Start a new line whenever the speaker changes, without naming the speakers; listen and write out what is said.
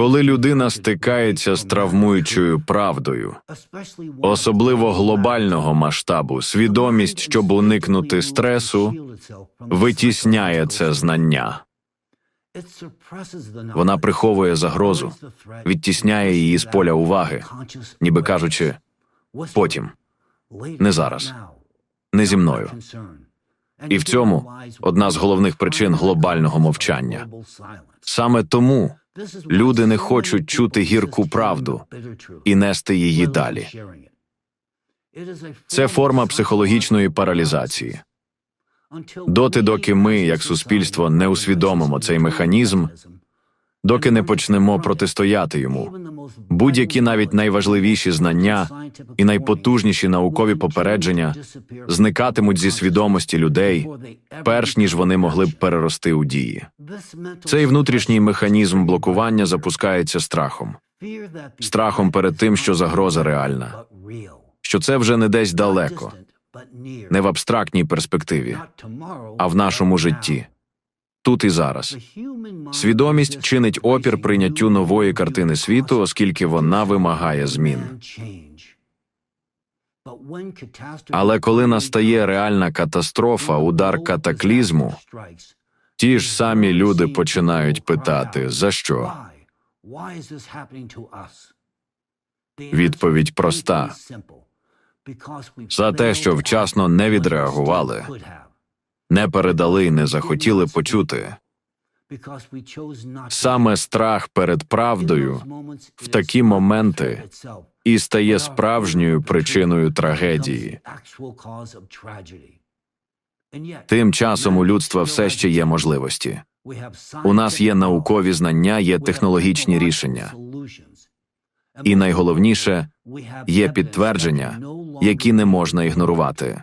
Коли людина стикається з травмуючою правдою, особливо глобального масштабу, свідомість, щоб уникнути стресу, витісняє це знання. Вона приховує загрозу, відтісняє її з поля уваги, ніби кажучи, потім, не зараз, не зі мною. І в цьому одна з головних причин глобального мовчання. Саме тому люди не хочуть чути гірку правду і нести її далі. Це форма психологічної паралізації. Доти, доки ми, як суспільство, не усвідомимо цей механізм, доки не почнемо протистояти йому, будь-які навіть найважливіші знання і найпотужніші наукові попередження зникатимуть зі свідомості людей, перш ніж вони могли б перерости у дії. Цей внутрішній механізм блокування запускається страхом, страхом перед тим, що загроза реальна, що це вже не десь далеко, не в абстрактній перспективі, а в нашому житті, тут і зараз. Свідомість чинить опір прийняттю нової картини світу, оскільки вона вимагає змін. Але коли настає реальна катастрофа, удар катаклізму, ті ж самі люди починають питати за що. Відповідь проста
за те, що вчасно не відреагували,
не передали і не захотіли почути. Саме страх перед правдою
в такі моменти
і стає справжньою причиною трагедії. Тим часом у людства все ще є можливості.
У нас є наукові знання, є технологічні рішення.
І найголовніше є підтвердження, які не можна ігнорувати.